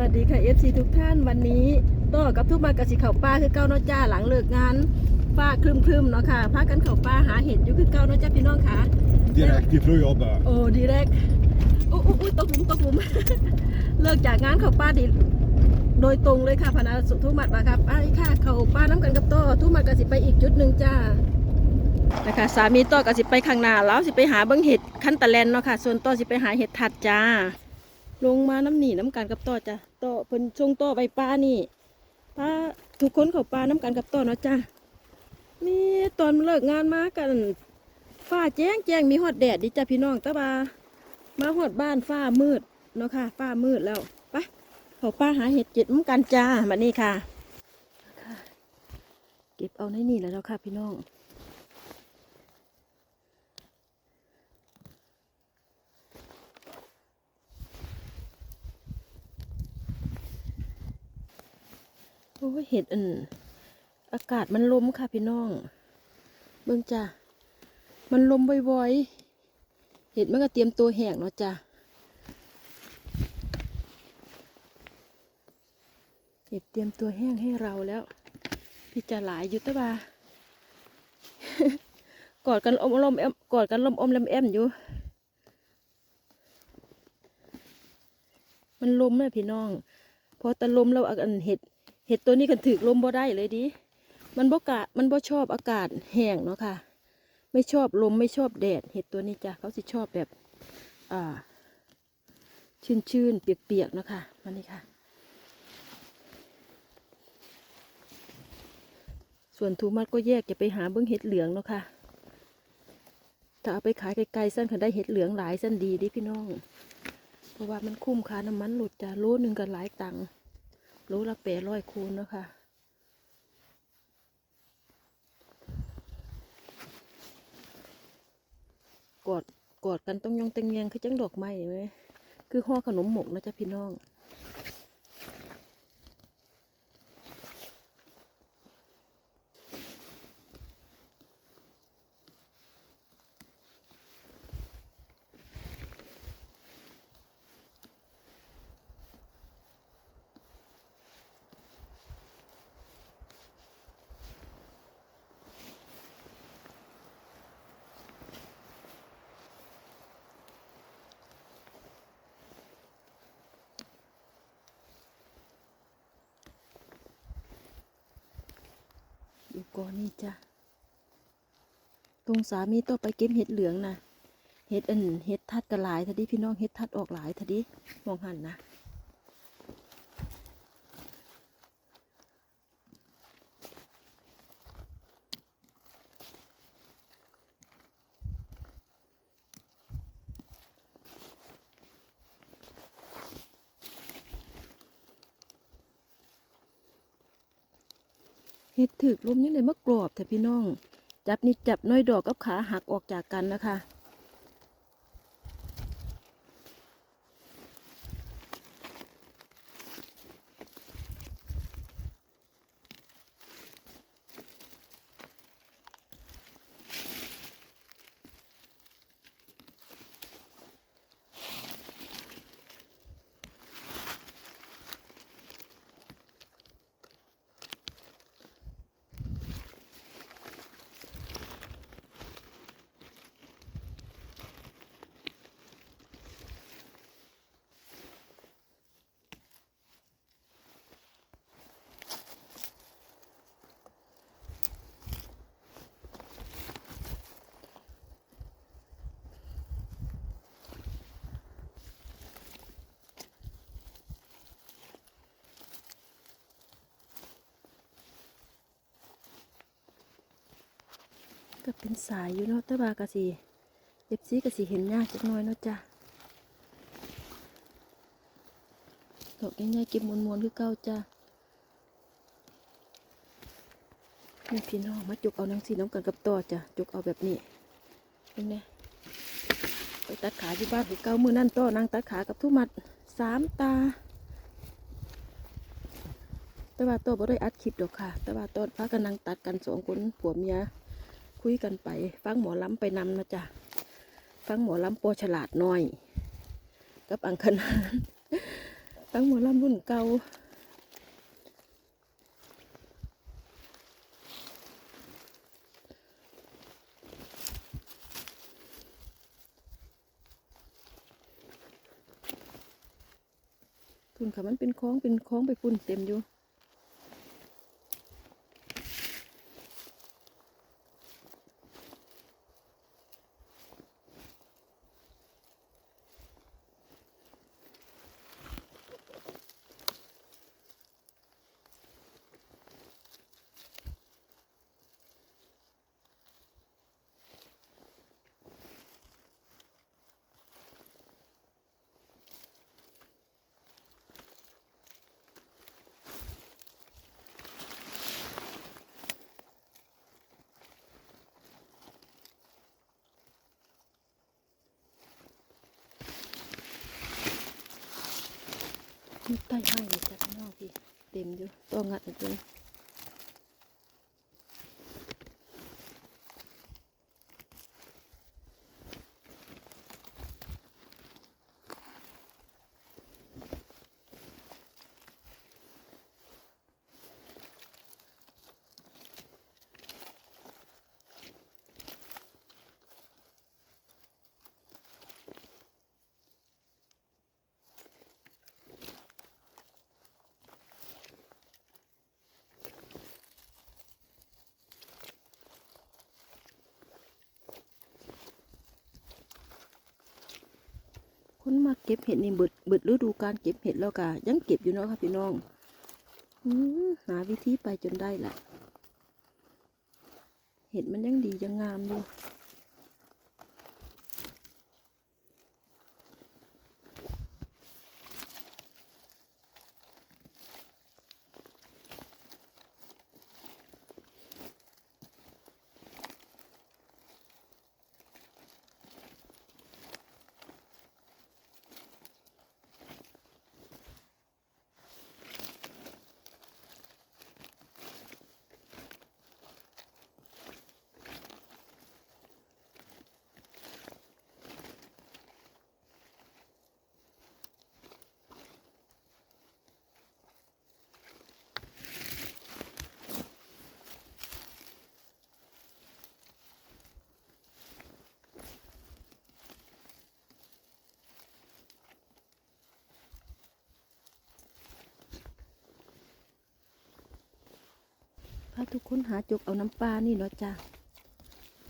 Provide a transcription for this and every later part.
วัสดีค่ะ FC ทุกท่านวันนี้ต่อกับทุกมากระสิเข่าป้าคือเก้าเนาะจ้าหลังเลิกงานฟ้าครึมครึมๆเนาะค่ะพากันเข่าป้าหาเห็ดอยู่คือเก้าเนาะจ้าพี่น้องค่ะ Direkt ifrån jobbet. โอ้ดีแรกอู้อู้อู้ตกหลุมตกหลุม เลิกจากงานเข่าป้าดิโดยตรงเลยค่ะพนาสุทุกหมัดมาครับไปค่ะ เข่าป้าน้ำกันกับต่อทุกหมัดกระสิไปอีกจุดหนึ่งจ้านะคะสามีต่อกระสิไปข้างหน้าแล้วสิไปหาเบิ้งเห็ดขั้นตะแลนเนาะค่ะ ส่วนต่อสิไปหาเห็ดถัดจ้า ลงมาน้ำหนีน้ำกันกับต่อจ้ะ ต่อเพิ่นชงต่อใบปลานี่ปลาทุกคนเขาปลาน้ำกันกับต่อเนาะจ้ะนี่ตอนเลิกงานมากันฟ้าแจ้งแจ้งมีฮอดแดดดิจ้ะพี่น้องต่ว่ามาฮอดบ้านฟ้ามืดเนาะค่ะฟ้ามืดแล้วไปเขาป้าหาเห็ดเจ็ดน้ำกันจ้ามานี่ค่ะค่ะ เก็บเอาในนี่แล้วเนาะค่ะพี่น้อง โอ้ยเห็ดอันอากาศมันลมค่ะพี่น้อง เบิ่งจ้ะมันลมบ่อยๆ เห็ดมันก็เตรียมตัวแห้งเนาะจ้ะเห็ดเตรียมตัวแห้งให้เราแล้ว พี่จะหลายอยู่ต่ว่ากอดกันอมลมแอมกอดกันลมอมแลมแอมอยู่ มันลมเลยพี่น้อง พอตะลมแล้วอันเห็ด เห็ดตัวนี้กันถือลมบ่ได้เลยดิ มันบ่กะมันบ่ชอบอากาศแห้งเนาะค่ะ ไม่ชอบลมไม่ชอบแดด เห็ดตัวนี้จ้ะเขาสิชอบแบบ อ่า ชื้นๆ เปียกๆเนาะค่ะมานี่ค่ะ ส่วนทูมัดก็แยกจะไปหาเบิ้องเห็ดเหลืองเนาะค่ะ ถ้าเอาไปขายไกลๆสั้นคันได้เห็ดเหลืองหลายสั้นดีดิพี่น้อง เพราะว่ามันคุ้มค่าน้ำมันหลุดจ้ะโลหนึ่งก็หลายตังค์ โลละแปดร้อยคูณเนาะคะกอดกอดกันต้องยองเต็งแยงคือจังดอกไม้ไหมคือห่อขนมหมกนะจ๊ะพี่น้อง ก่อนนี่จ้ะตรงสามีต่อไปเก็บเห็ดเหลืองนะเห็ดอันเห็ดทัดกระหลายทะดิพี่น้องเห็ดทัดออกหลายทะดิมองหันนะ เห็ดถึกลมยังไงมากรอบแต่พี่น้อง จับนี่จับน้อยดอกกับขาหักออกจากกันนะคะ ก็เป็นสายอยู่เนาะแต่ว่ากะสิเอฟซีกะสิเห็นยากจักหน้อยเนาะจ้ะดอกง่ายๆเก็บมวนๆคือเก่าจ้ะนี่พี่น้องมาจุกเอานังสีน้ำกันกับต่อจ้ะจุกเอาแบบนี้เป็นไงไปตัดขาที่บ้านคือเก่ามือนั่นต่อนางตัดขากับทุกมัดสามตา แต่ว่าต่อบ่ได้อัดคลิปดอกค่ะ แต่ว่าตอนพากันนั่งตัดกันสองคนผัวเมีย คุยกันไป ฟังหมอลำไปนำนะจ๊ะฟังหมอลำโปรฉลาดน้อย กับอังคณานตั้งหมอลำรุ่นเก่าคุณค่ะมันเป็นคล้องเป็นคล้องไปปุ่นเต็มอยู่ ใต้ให้เลยจ้ะพี่น้องพี่เต็มอยู่ต้องงัดอีกเลย คนมาเก็บเห็ดนี่เบิดเบิดฤดูการเก็บเห็ดแล้วกะยังเก็บอยู่เนาะค่ะพี่น้องอหาวิธีไปจนได้แหละเห็ดมันยังดียังงามอยู่าทุกคนหาจกเอาน้ำปลานี่เนาะจ้ะ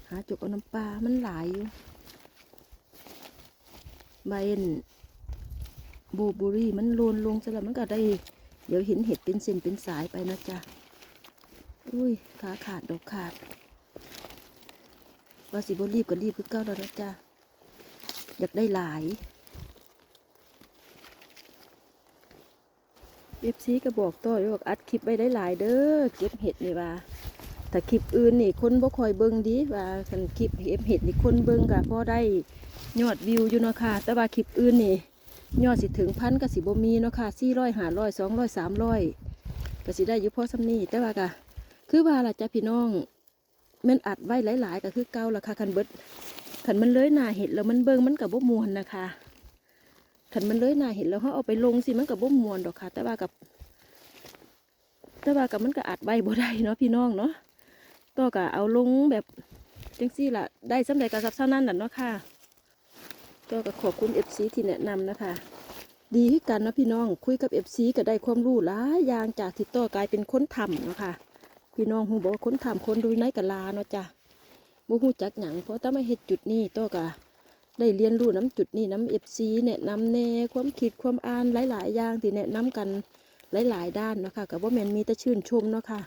หาจกเอาน้ำปลามันหลายอยู่ใบนบูบุรี่มันโลนลงซะแล้วมันก็ได้ เดี๋ยวเห็นเห็ดเป็นเส้นเป็นสายไปนะจ๊ะอุ้ยขาขาดดอกขาดว่าสิบรีบก็รีบคือเก้าแล้วนะจ๊ะอยากได้หลาย เอฟซีก็บอกต่อว่าอัดคลิปไว้ได้หลายเด้อเก็บเห็ดนี่ว่าถ้าคลิปอื่นนี่คนบ่คอยเบิ่งดีว่าคันคลิปเก็บเห็ดนี่คนเบิ่งก็พอได้ยอดวิวอยู่เนาะค่ะ แต่ว่าคลิปอื่นนี่ยอดสิถึงพันก็สิบ่มีเนาะค่ะสี่ร้อยห้าร้อยสองร้อยสามร้อยก็สิได้อยู่พอสำนี้แต่ว่าก็คือว่าล่ะจ้ะพี่น้องมันอัดไว้หลาย ๆ ก็คือเก่าละค่ะคันเบิดคันมันเลยหน้าเห็ดแล้วมันเบิ่งมันกับบ่มวนนะคะ คันมันเลยหน้าเห็ดแล้วเขาเอาไปลงสิมันกับบ่มมวนดอกค่ะ แต่ว่ากับ แต่ว่ากับมันก็อัดไว้บ่ได้เนาะพี่น้องเนาะต่อก็เอาลงแบบจังซี่ล่ะได้สำเร็จกับซับเท่านั้นน่ะเนาะค่ะต่อก็ขอบคุณ FC ที่แนะนำนะคะ ดีที่กันเนาะพี่น้องคุยกับ FC ก็ได้ความรู้หลายอย่างจากที่ต่อกลายเป็นค้นทำเนาะค่ะพี่น้องหูบอกว่าค้นทำคนดูในกะลาเนาะจ้ะบ่ฮู้จักหยังเพราะถ้าไมาเฮ็ดจุดนี้ต่อกะ ได้เรียนรู้น้ำจุดนี้น้ำ FC แนะนำแน่ความคิดความอ่านหลาย ๆ อย่างที่แนะนำกันหลาย ๆ ด้านเนาะค่ะกับว่าแมนมีแต่ชื่นชมเนาะค่ะ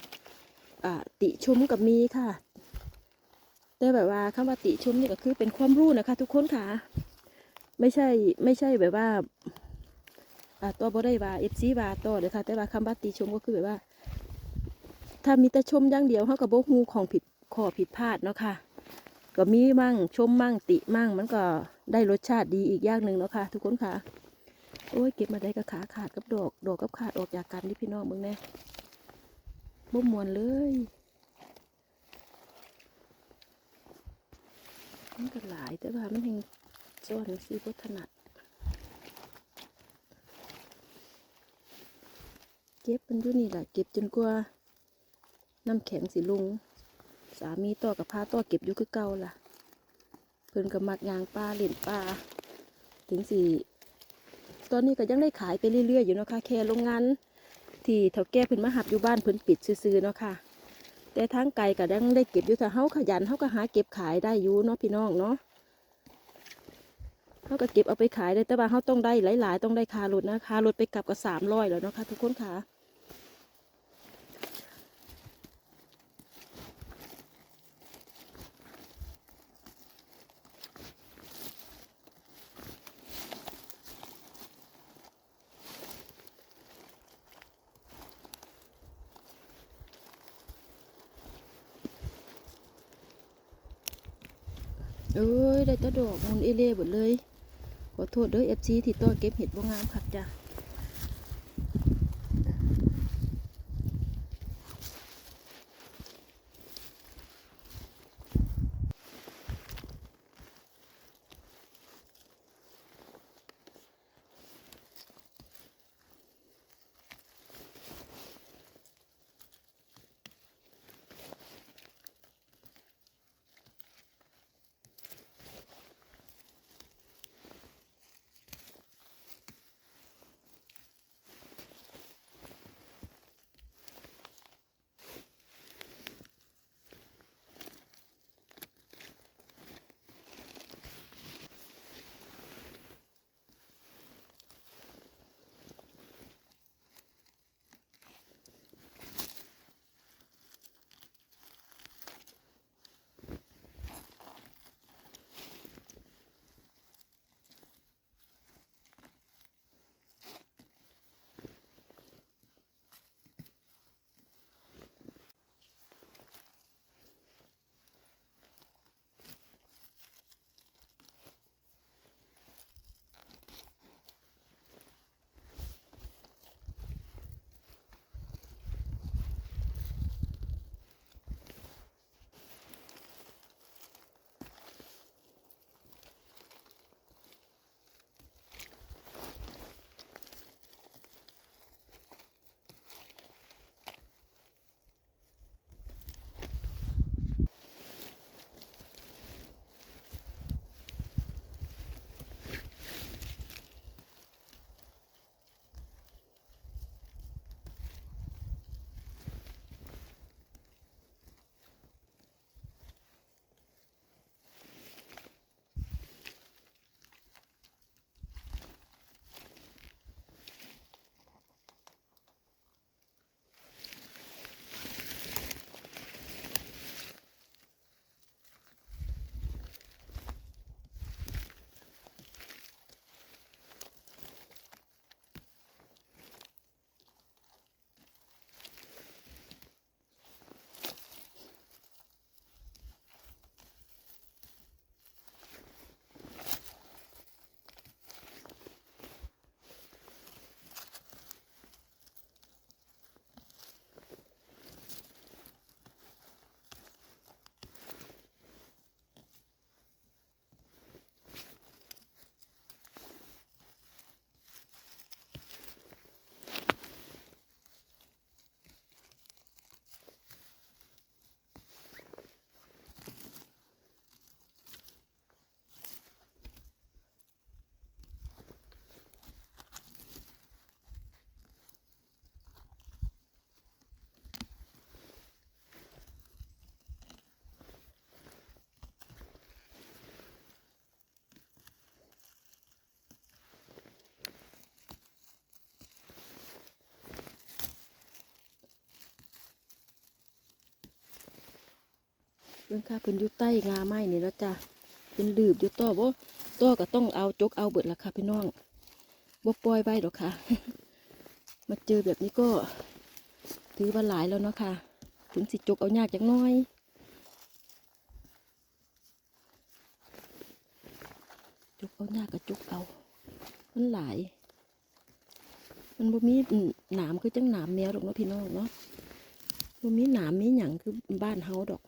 อ่าติชมกับมีค่ะ แต่แบบว่าคำว่าติชมนี่ก็คือเป็นความรู้นะคะ ทุกคนค่ะ ไม่ใช่ไม่ใช่แบบว่าอ่าตัวบ่ได้ว่าเอฟซีว่าตัวเลยค่ะ แต่ว่าคำว่าติชมก็คือแบบว่า ถ้ามีแต่ชมอย่างเดียวเขากับโบฮูของผิดข้อผิดพลาดเนาะค่ะ ก็มีมั่งชมมั่งติมั่ง มันก็ได้รสชาติดีอีกอย่างหนึ่งเนาะค่ะ ทุกคนค่ะ โอ้ยเก็บมาได้กับขาขาดกับดอก ดอกกับขาดออกจากกันนี่พี่น้องมึงแน่บ่มวนเลยมันก็หลายแต่ว่ามันยังซ่อนสิบ่ถนัดเก็บมันอยู่นี่แหละเก็บจนกว่าน้ำแข็งสิลง สามีต่อกับพาต่อเก็บอยู่คือเก่าล่ะ เพิ่นก็มักยางปลาเล่นปลาถึงสี่ตอนนี้ก็ยังได้ขายไปเรื่อยๆอยู่เนาะค่ะแค่โรงงานที่เถาแก่เพิ่นมาหับอยู่บ้านเพิ่นปิดซื่อๆเนาะค่ะ แต่ทางไกลก็ยังได้เก็บอยู่ถ้าเฮาขยันเฮาก็หาเก็บขายได้อยู่เนาะพี่น้องเนาะเฮาก็เก็บเอาไปขายได้แต่ว่าเฮาต้องได้หลาย ๆ ต้องได้คารถนะคารถไปกลับก็สามร้อยแล้วเนาะค่ะทุกคนค่ะ ตะดอกมุนเอเล่หมดเลย ขอโทษเด้อเอฟซีที่ต้อเก็บเห็ดบ่งามคักจ้ะ เบิ่งค่ะเพิ่นอยู่ใต้งาไม้นี่แล้วจ้ะเป็นลืบอยู่ต่อบ่ต่อก็ต้องเอาจกเอาเบิดละค่ะพี่น้องบ่ปล่อยไว้ดอกค่ะ มาเจอแบบนี้ก็ ถือว่าหลายแล้วเนาะค่ะ ถึงสิจกเอายากจังน้อยจกเอายากก็จกเอา มันหลาย มันบ่มีหนามคือจังหนามแมวดอกเนาะพี่น้องเนาะบ่มีหนามมีหยังคือบ้านเฮาดอก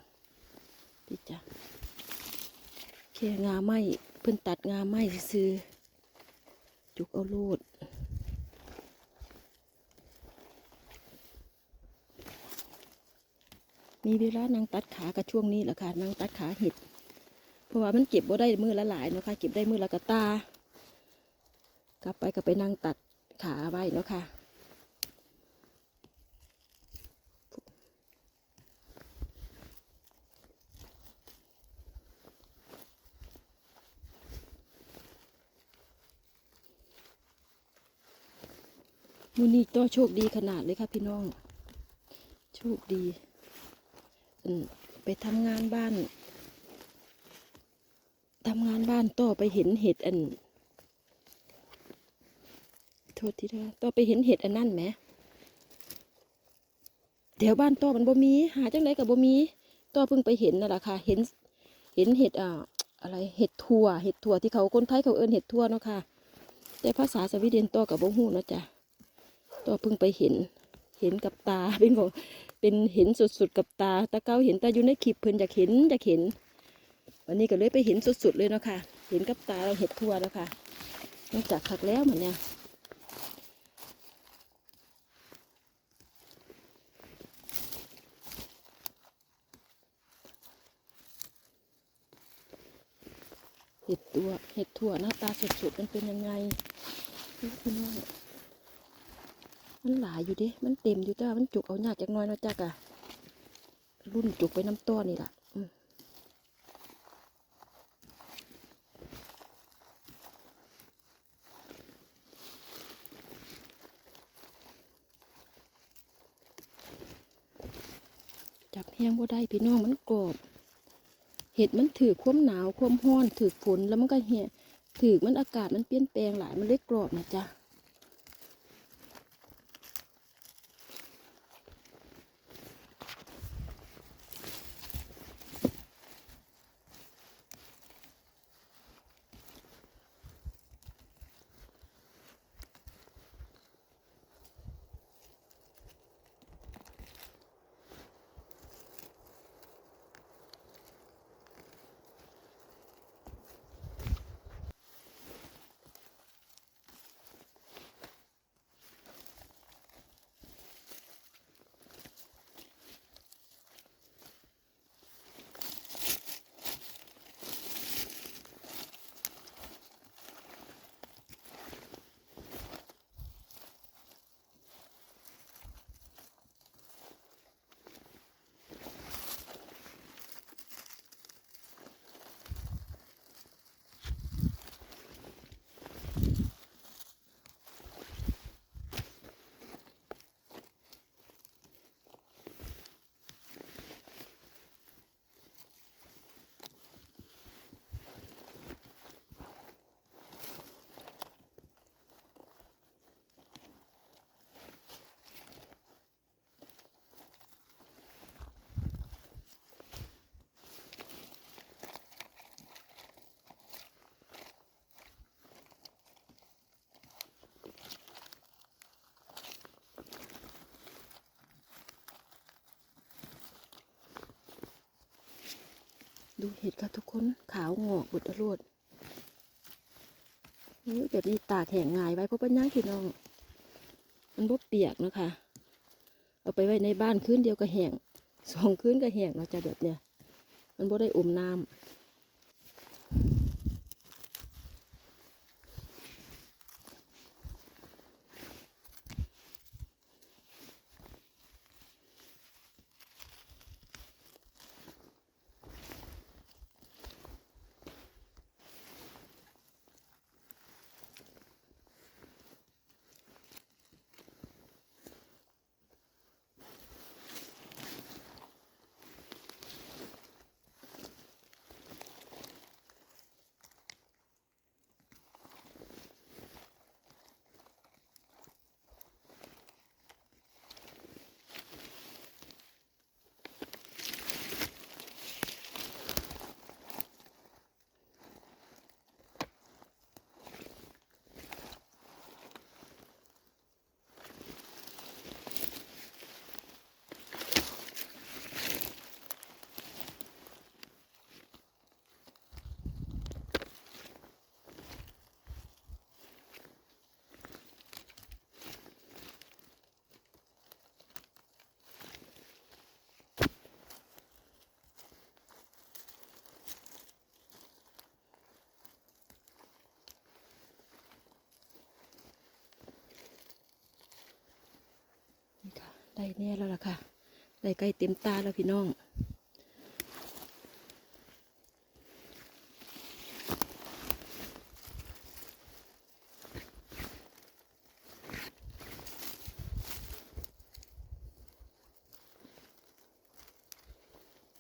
นี่จ้ะแค่งาไม้เพิ่นตัดงาไม้ซื้อจุกเอาโลดมีเวลานางตัดขากับช่วงนี้แหละค่ะนางตัดขาเห็ด เพราะว่ามันเก็บบ่ได้มือละหลายเนาะค่ะเก็บได้มือละกระตากลับไปก็ไปนางตัดขาไว้เนาะค่ะ มูนี่ก็โชคดีขนาดเลยค่ะพี่น้อง โชคดีอืมไปทำงานบ้านทำงานบ้านต่อไปเห็นเห็ดอัน โทษทีนะต่อไปเห็นเห็ดอันนั่นไหมแถวบ้านต่อมันบ่มี หาจังไดกับบ่มีต่อเพิ่งไปเห็นนั่นแหละค่ะ เห็น เห็นเห็ดอ่าอะไร เห็ดทั่ว เห็ดทั่วที่เขาคนไทยเขาเอิ้นเห็ดทั่วเนาะค่ะ แต่ภาษาสวีเดนต่อกับบ่ฮู้เนาะจ้ะ ต่อเพิ่งไปเห็นเห็นกับตาเป็นของเป็นเห็นสุดๆกับตาตาเก้าเห็นตาอยู่ในคลิปเพิ่นอยากเห็นอยากเห็น วันนี้ก็เลยไปเห็นสุดๆเลยเนาะค่ะ เห็นกับตาเราเห็ดทั่วแล้วค่ะนอกจากขักแล้วเหมือนเนี่ยเห็ดตัวเห็ดถั่วหน้าตาสดๆมันเป็นยังไงพี่น้อง มันหลายอยู่ดิ มันเต็มอยู่แต่ว่ามันจุกเอายากจักน้อยเนาะจักอะรุ่นจุกไปน้ำต้อนี่แหละจับแห้งบ่ได้พี่น้องมันกรอบ เห็ดมันถือความหนาวความร้อนถือฝนแล้วมันก็เหี่ยถือมันอากาศมันเปลี่ยนแปลงหลายมันเลยกรอบนะจ๊ะ ดูเห็ดค่ะทุกคนขาวงอกบดอรวดนี่แบบนี้ตากแห้งง่ายไว้เพราะปัญญาพี่น้อง มันบ่เปียกนะคะ เอาไปไว้ในบ้านคืนเดียวก็แห้งสองคืนก็แห้งเราจะแบบเนี้ยมันบ่ได้อมน้ำ ได้แน่แล้วล่ะค่ะ ได้ใกล้เต็มตาแล้วพี่น้อง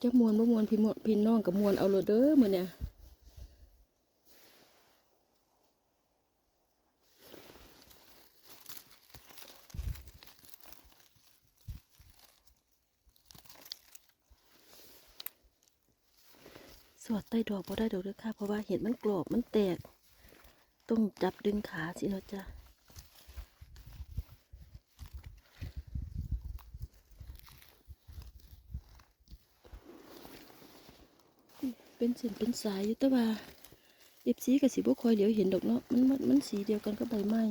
จะมวนบ่มวนพี่มวนพี่น้องกับมวนเอาโลดเด้อมื้อเนี่ย สวดใต้ดอกบ่ได้ดอกเด้อค่ะ เพราะว่าเห็ดมันกรอบมันแตก ต้องจับดึงขาสิเนาะจ้ะเป็นเส้นเป็นสายอยู่แต่ว่าเอฟซีกับสีบ่คอยเหลียวเห็นดอกเนาะมันมันมันสีเดียวกันกับใบไม้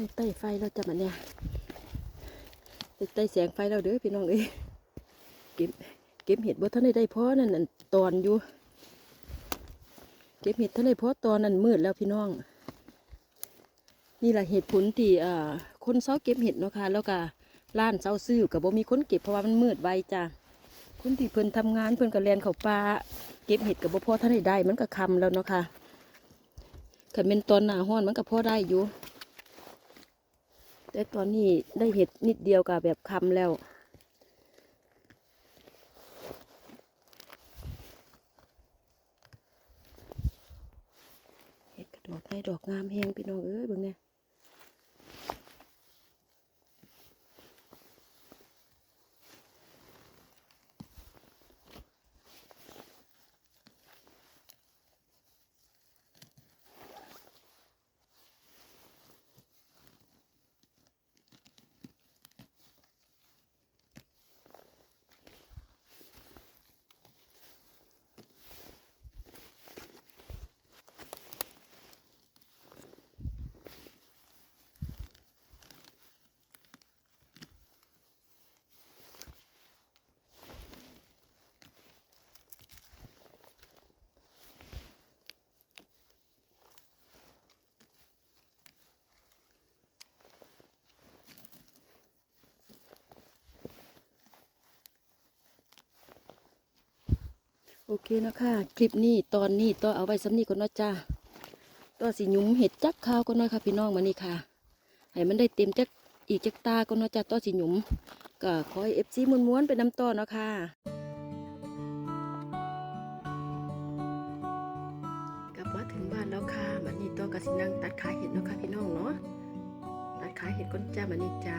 ได้ใต้ไฟแล้วจ้ะมันเนี่ยได้ใต้แสงไฟแล้วเด้อพี่น้องเอ้ยเก็บเก็บเห็ดบ่ทันได้ได้พอนั่นนั่นตอนอยู่ เก็บเห็ดทันได้พอตอนนั้นมืดแล้วพี่น้อง นี่แหละเหตุผลที่อ่าคนเซาเก็บเห็ดเนาะค่ะแล้วก็ร้านเซาซื้อกับบ่มีคนเก็บเพราะว่ามันมืดไวจ้ะคนที่เพิ่นทำงานเพิ่นก็แลนเข้าป่าเก็บเห็ดกับบ่พอทันได้ได้มันก็คำแล้วเนาะค่ะคันเป็นตอนหน้าร้อนมันก็พอได้อยู่ แต่ตอนนี้ได้เห็ดนิดเดียวกับแบบคำแล้วเห็ดกระดอกได้ดอกงามแหงพี่น้องเอ้ยเบิ่งเนี่ย โอเคนะคะคลิปนี้ตอนนี้ต่อเอาไว้สำนีก่อนนะจ้าต่อสิหยุมเห็ดจักข้าวก่อนนะค่ะพี่น้องมานี่ค่ะ ให้มันได้เต็มจักอีกจักตาก่อนนะจ้าต่อสิหยุมก็ขอให้เอฟซีม้วนๆไปน้ำต่อเนาะค่ะกลับมาถึงบ้านแล้วค่ะมันนี่ตัวกสินังตัดขาเห็ดเนาะค่ะพี่น้องเนาะตัดขาเห็ดก้นจ้ามันนี่จ้า